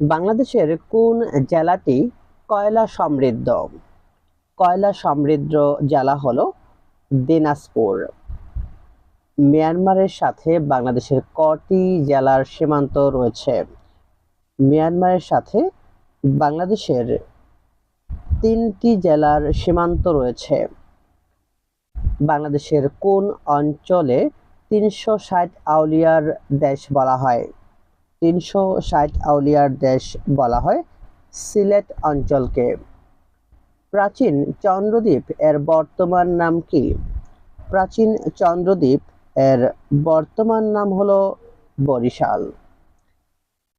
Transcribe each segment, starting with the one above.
বাংলাদেশের কোন জেলাটি কয়লা সমৃদ্ধ? কয়লা সমৃদ্ধ জেলা হলো দিনাজপুর। মিয়ানমারের সাথে বাংলাদেশের কটি জেলার সীমান্ত রয়েছে। মিয়ানমারের সাথে বাংলাদেশের তিনটি জেলার সীমান্ত রয়েছে। বাংলাদেশের কোন অঞ্চলে তিনশো ষাট আউলিয়ার দেশ বলা হয়? তিনশো ষাট আউলিয়ার দেশ বলা হয় সিলেট অঞ্চলকে। প্রাচীন চন্দ্রদ্বীপ এর বর্তমান নাম কি? প্রাচীন চন্দ্রদ্বীপ এর বর্তমান নাম হলো বরিশাল।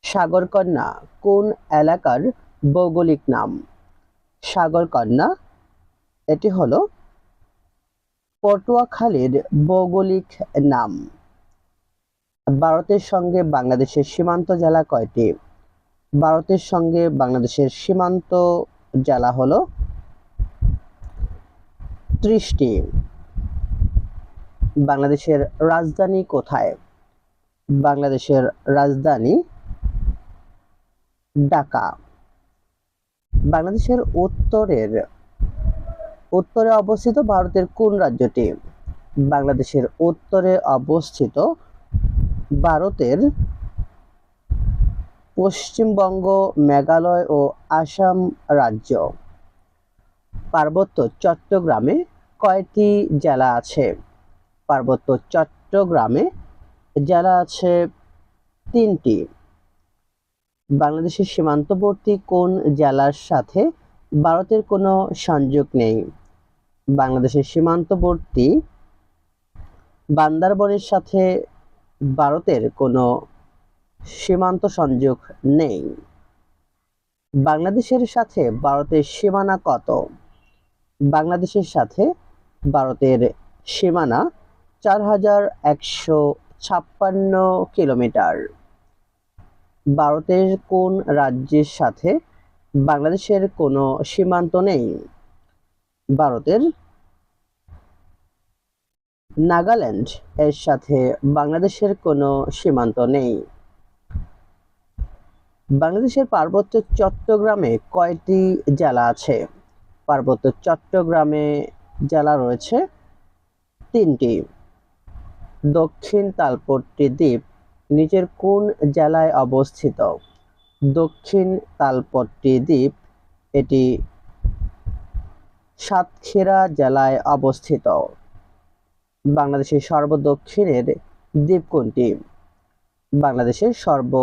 সাগরকন্যা কোন এলাকার ভৌগোলিক নাম? সাগরকন্যা, এটি হলো পটুয়াখালীর ভৌগোলিক নাম। ভারতের সঙ্গে বাংলাদেশের সীমান্ত জেলা কয়টি? ভারতের সঙ্গে বাংলাদেশের সীমান্ত জেলা হলো ত্রিশটি। বাংলাদেশের রাজধানী কোথায়? বাংলাদেশের রাজধানী ঢাকা। বাংলাদেশের উত্তরের, উত্তরে অবস্থিত ভারতের কোন রাজ্যটি? বাংলাদেশের উত্তরে অবস্থিত ভারতের পশ্চিমবঙ্গ, মেঘালয় ও আসাম রাজ্য। পার্বত্য চট্টগ্রামে কয়টি জেলা আছে। পার্বত্য চট্টগ্রামে জেলা আছে তিনটি। বাংলাদেশের সীমান্তবর্তী কোন জেলার সাথে ভারতের কোনো সংযোগ নেই? বাংলাদেশের সীমান্তবর্তী বান্দারবনের সাথে ভারতের কোনো সীমান্ত সংযোগ নেই। বাংলাদেশের সাথে ভারতের সীমানা কত? বাংলাদেশের সাথে ভারতের সীমানা চার হাজার একশো ছাপ্পান্ন কিলোমিটার। ভারতের কোন রাজ্যের সাথে বাংলাদেশের কোনো সীমান্ত নেই? ভারতের নাগাল্যান্ড এর সাথে বাংলাদেশের কোনো সীমান্ত নেই। বাংলাদেশের পার্বত্য চট্টগ্রামে কয়টি জেলা আছে? পার্বত্য চট্টগ্রামে জেলা রয়েছে তিনটি। দক্ষিণ তালপট্টি দ্বীপ নিচের কোন জেলায় অবস্থিত? দক্ষিণ তালপট্টি দ্বীপ এটি সাতক্ষীরা জেলায় অবস্থিত। বাংলাদেশের সর্বদক্ষিণের দ্বীপ কোনটি বাংলাদেশের সর্ব